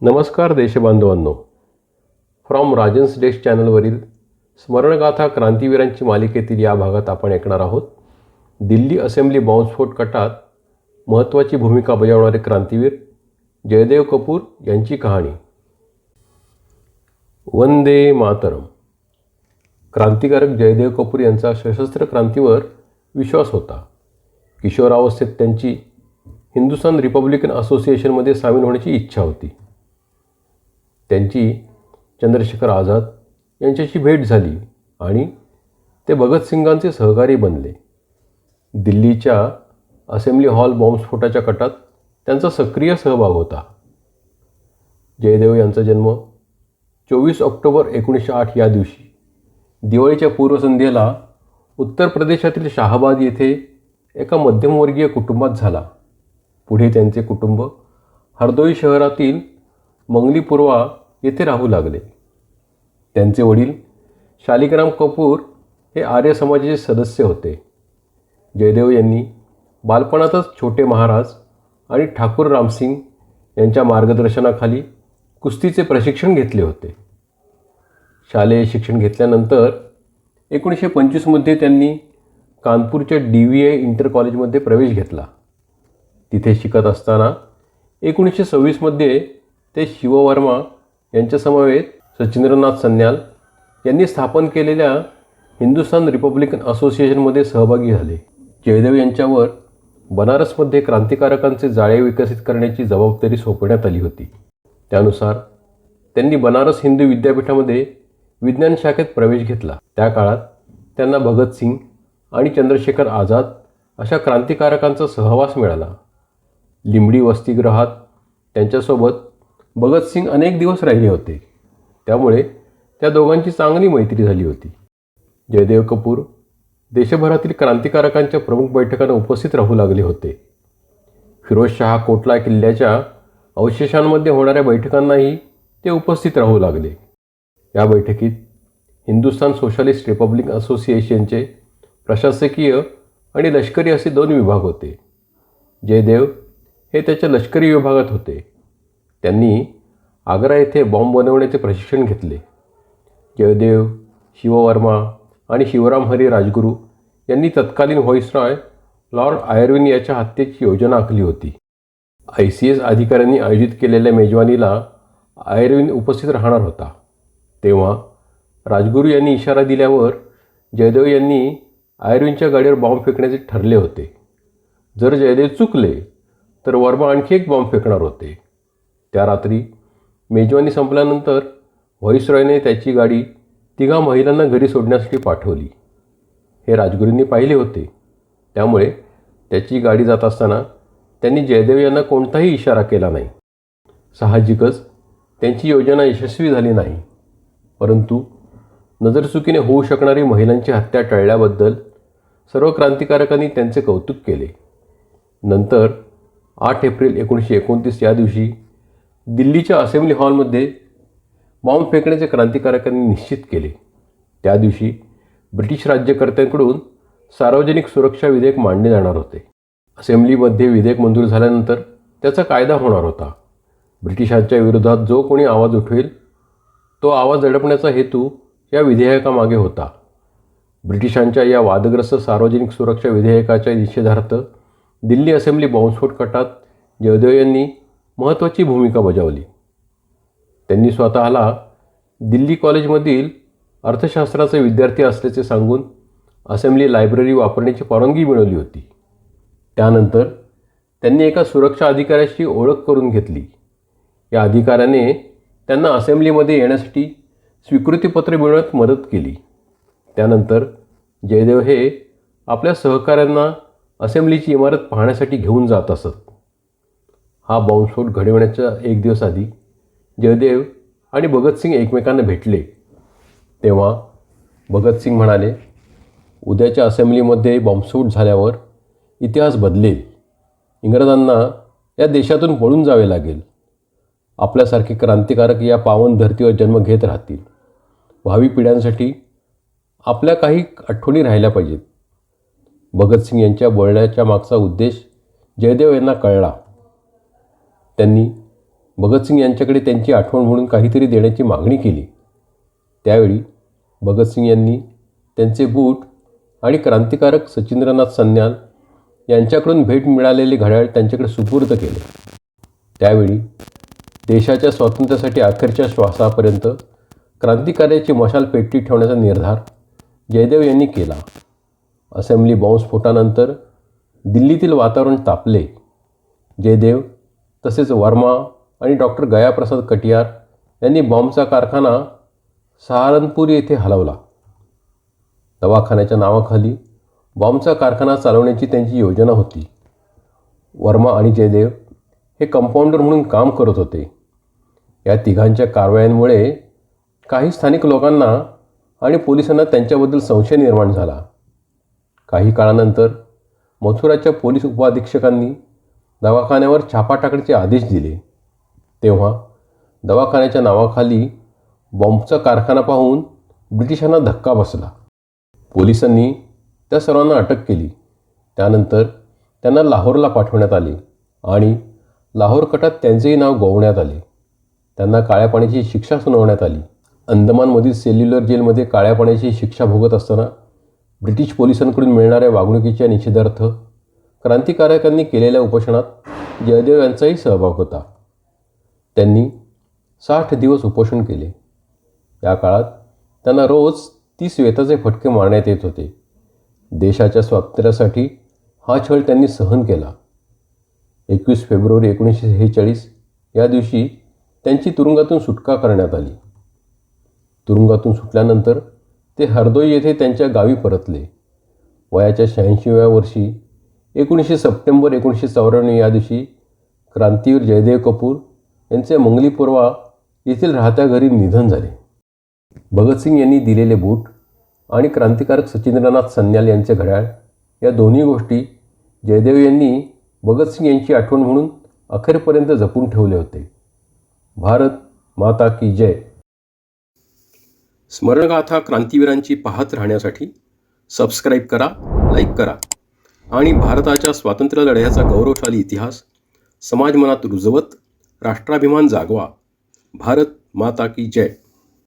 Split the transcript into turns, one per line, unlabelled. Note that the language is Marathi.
नमस्कार देशबांधवांनो. फ्रॉम राजन्स डेस्क चॅनलवरील स्मरणगाथा क्रांतीवीरांची मालिकेतील या भागात आपण ऐकणार आहोत. दिल्ली असेंब्ली बॉम्बस्फोट कटात महत्त्वाची भूमिका बजावणारे क्रांतीवीर जयदेव कपूर यांची कहाणी. वंदे मातरम. क्रांतिकारक जयदेव कपूर यांचा सशस्त्र क्रांतीवर विश्वास होता. किशोरावस्थेत त्यांची हिंदुस्थान रिपब्लिकन असोसिएशनमध्ये सामील होण्याची इच्छा होती. त्यांची चंद्रशेखर आझाद यांच्याशी भेट झाली आणि ते भगतसिंगांचे सहकारी बनले. दिल्लीच्या असेंब्ली हॉल बॉम्बस्फोटाच्या कटात त्यांचा सक्रिय सहभाग होता. जयदेव यांचा जन्म चोवीस ऑक्टोबर एकोणीसशे आठ या दिवशी दिवाळीच्या पूर्वसंध्येला उत्तर प्रदेशातील शहाबाद येथे एका मध्यमवर्गीय कुटुंबात झाला. पुढे त्यांचे कुटुंब हरदोई शहरातील मंगलीपूर्वा येथे राहू लागले. त्यांचे वडील शालिकराम कपूर हे आर्य समाजाचे सदस्य होते. जयदेव यांनी बालपणातच छोटे महाराज आणि ठाकूर रामसिंग यांच्या मार्गदर्शनाखाली कुस्तीचे प्रशिक्षण घेतले होते. शालेय शिक्षण घेतल्यानंतर एकोणीसशे पंचवीसमध्ये त्यांनी कानपूरच्या डी व्ही आय इंटर कॉलेजमध्ये प्रवेश घेतला. तिथे शिकत असताना एकोणीसशे सव्वीसमध्ये ते शिववर्मा यांच्यासमवेत सचिंद्रनाथ सन्याल यांनी स्थापन केलेल्या हिंदुस्थान रिपब्लिकन असोसिएशनमध्ये सहभागी झाले. जयदेव यांच्यावर बनारसमध्ये क्रांतिकारकांचे जाळे विकसित करण्याची जबाबदारी सोपवण्यात आली होती. त्यानुसार त्यांनी बनारस हिंदू विद्यापीठामध्ये विज्ञान शाखेत प्रवेश घेतला. त्या काळात त्यांना भगतसिंग आणि चंद्रशेखर आझाद अशा क्रांतिकारकांचा सहवास मिळाला. लिंबडी वसतिगृहात त्यांच्यासोबत भगतसिंग अनेक दिवस राहिले होते. त्यामुळे त्या दोघांची चांगली मैत्री झाली होती. जयदेव कपूर देशभरातील क्रांतिकारकांच्या प्रमुख बैठकांना उपस्थित राहू लागले होते. फिरोजशहा कोटला किल्ल्याच्या अवशेषांमध्ये होणाऱ्या बैठकांनाही ते उपस्थित राहू लागले. या बैठकीत हिंदुस्थान सोशलिस्ट रिपब्लिक असोसिएशनचे प्रशासकीय आणि लष्करी असे दोन विभाग होते. जयदेव हे त्याच्या लष्करी विभागात होते. त्यांनी आग्रा येथे बॉम्ब बनवण्याचे प्रशिक्षण घेतले. जयदेव शिववर्मा आणि शिवराम हरी राजगुरू यांनी तत्कालीन व्हॉइसरॉय लॉर्ड आयर्विन याच्या हत्येची योजना आखली होती. आय सी एस अधिकाऱ्यांनी आयोजित केलेल्या मेजवानीला आयर्विन उपस्थित राहणार होता. तेव्हा राजगुरू यांनी इशारा दिल्यावर जयदेव यांनी आयर्विनच्या गाडीवर बॉम्ब फेकण्याचे ठरले होते. जर जयदेव चुकले तर वर्मा आणखी एक बॉम्ब फेकणार होते. त्या रात्री मेजवानी संपल्यानंतर व्हॉइसरॉयने त्याची गाडी तिघा महिलांना घरी सोडण्यासाठी पाठवली. हे राजगुरूंनी पाहिले होते. त्यामुळे त्याची गाडी जात असताना त्यांनी जयदेव यांना कोणताही इशारा केला नाही. साहजिकच त्यांची योजना यशस्वी झाली नाही. परंतु नजरचुकीने होऊ शकणारी महिलांची हत्या टळल्याबद्दल सर्व क्रांतिकारकांनी त्यांचे कौतुक केले. नंतर आठ एप्रिल एकोणीसशे एकोणतीस या दिवशी दिल्लीच्या असेंब्ली हॉलमध्ये बॉम्ब फेकण्याचे क्रांतिकारकांनी निश्चित केले. त्या दिवशी ब्रिटिश राज्यकर्त्यांकडून सार्वजनिक सुरक्षा विधेयक मांडले जाणार होते. असेंब्लीमध्ये विधेयक मंजूर झाल्यानंतर त्याचा कायदा होणार होता. ब्रिटिशांच्या विरोधात जो कोणी आवाज उठवेल तो आवाज दडपण्याचा हेतू या विधेयकामागे होता. ब्रिटिशांच्या या वादग्रस्त सार्वजनिक सुरक्षा विधेयकाच्या निषेधार्थ दिल्ली असेंब्ली बॉम्बस्फोट कटात जयदेव यांनी महत्त्वाची भूमिका बजावली. त्यांनी स्वतःला दिल्ली कॉलेजमधील अर्थशास्त्राचे विद्यार्थी असल्याचे सांगून असेंब्ली लायब्ररी वापरण्याची परवानगी मिळवली होती. त्यानंतर त्यांनी एका सुरक्षा अधिकाऱ्याशी ओळख करून घेतली. या अधिकाऱ्याने त्यांना असेंब्लीमध्ये येण्यासाठी स्वीकृतीपत्र मिळवण्यात मदत केली. त्यानंतर जयदेव हे आपल्या सहकाऱ्यांना असेंब्लीची इमारत पाहण्यासाठी घेऊन जात असत. हा बॉम्बस्फोट घडवण्याच्या एक दिवस आधी जयदेव आणि भगतसिंग एकमेकांना भेटले. तेव्हा भगतसिंग म्हणाले उद्याच्या असेंब्लीमध्ये बॉम्बस्फोट झाल्यावर इतिहास बदलेल. इंग्रजांना या देशातून पळून जावे लागेल. आपल्यासारखे क्रांतिकारक या पावन धर्तीवर जन्म घेत राहतील. भावी पिढ्यांसाठी आपल्या काही आठवणी राहिल्या पाहिजेत. भगतसिंग यांच्या बोलण्याच्या मागचा उद्देश जयदेव यांना कळला. त्यांनी भगतसिंग यांच्याकडे त्यांची आठवण म्हणून काहीतरी देण्याची मागणी केली. त्यावेळी भगतसिंग यांनी त्यांचे बूट आणि क्रांतिकारक सचिंद्रनाथ सन्याल यांच्याकडून भेट मिळालेले घड्याळ त्यांच्याकडे सुपूर्द केले. त्यावेळी देशाच्या स्वातंत्र्यासाठी अखेरच्या श्वासापर्यंत क्रांतिकार्याची मशाल पेटी ठेवण्याचा निर्धार जयदेव यांनी केला. असेंब्ली बॉम्बस्फोटानंतर दिल्लीतील वातावरण तापले. जयदेव तसेच वर्मा आणि डॉक्टर गयाप्रसाद कटियार यांनी बॉम्बचा कारखाना सहारनपूर येथे हलवला. दवाखान्याच्या नावाखाली बॉम्बचा कारखाना चालवण्याची त्यांची योजना होती. वर्मा आणि जयदेव हे कंपाऊंडर म्हणून काम करत होते. या तिघांच्या कारवायांमुळे काही स्थानिक लोकांना आणि पोलिसांना त्यांच्याबद्दल संशय निर्माण झाला. काही काळानंतर मथुराच्या पोलीस उपअधीक्षकांनी दवाखान्यावर छापा टाकण्याचे आदेश दिले. तेव्हा दवाखान्याच्या नावाखाली बॉम्बचा कारखाना पाहून ब्रिटिशांना धक्का बसला. पोलिसांनी त्या सर्वांना अटक केली. त्यानंतर त्यांना लाहोरला पाठवण्यात आले आणि लाहोर कटात त्यांचेही नाव गोवण्यात आले. त्यांना काळ्या पाण्याची शिक्षा सुनावण्यात आली. अंदमानमधील सेल्युलर जेलमध्ये काळ्या पाण्याची शिक्षा भोगत असताना ब्रिटिश पोलिसांकडून मिळणाऱ्या वागणुकीच्या निषेधार्थ क्रांतिकारकांनी केलेल्या उपोषणात जयदेव यांचाही सहभाग होता. त्यांनी साठ दिवस उपोषण केले. या काळात त्यांना रोज तीस वेताचे फटके मारण्यात येत होते. देशाच्या स्वातंत्र्यासाठी हा छळ त्यांनी सहन केला. एकवीस फेब्रुवारी एकोणीसशे सेहेचाळीस या दिवशी त्यांची तुरुंगातून सुटका करण्यात आली. तुरुंगातून सुटल्यानंतर ते हरदोई येथे त्यांच्या गावी परतले. वयाच्या शहाऐंशीव्या वर्षी एकोणीसशे सप्टेंबर एकोणीसशे चौऱ्याण्णव या दिवशी क्रांतीवीर जयदेव कपूर यांचे मंगलीपुरवा येथील राहत्या घरी निधन झाले. भगतसिंग यांनी दिलेले बूट आणि क्रांतिकारक सचिंद्रनाथ सन्याल यांचे घड्याळ या दोन्ही गोष्टी जयदेव यांनी भगतसिंग यांची आठवण म्हणून अखेरपर्यंत जपून ठेवले होते. भारत माता की जय. स्मरणगाथा क्रांतीवीरांची पाहत राहण्यासाठी सबस्क्राईब करा लाईक करा. आणि भारताच्या स्वातंत्र्य लढ्याचा गौरवशाली इतिहास समाज मनात रुजवत राष्ट्राभिमान जागवा. भारत माता की जय.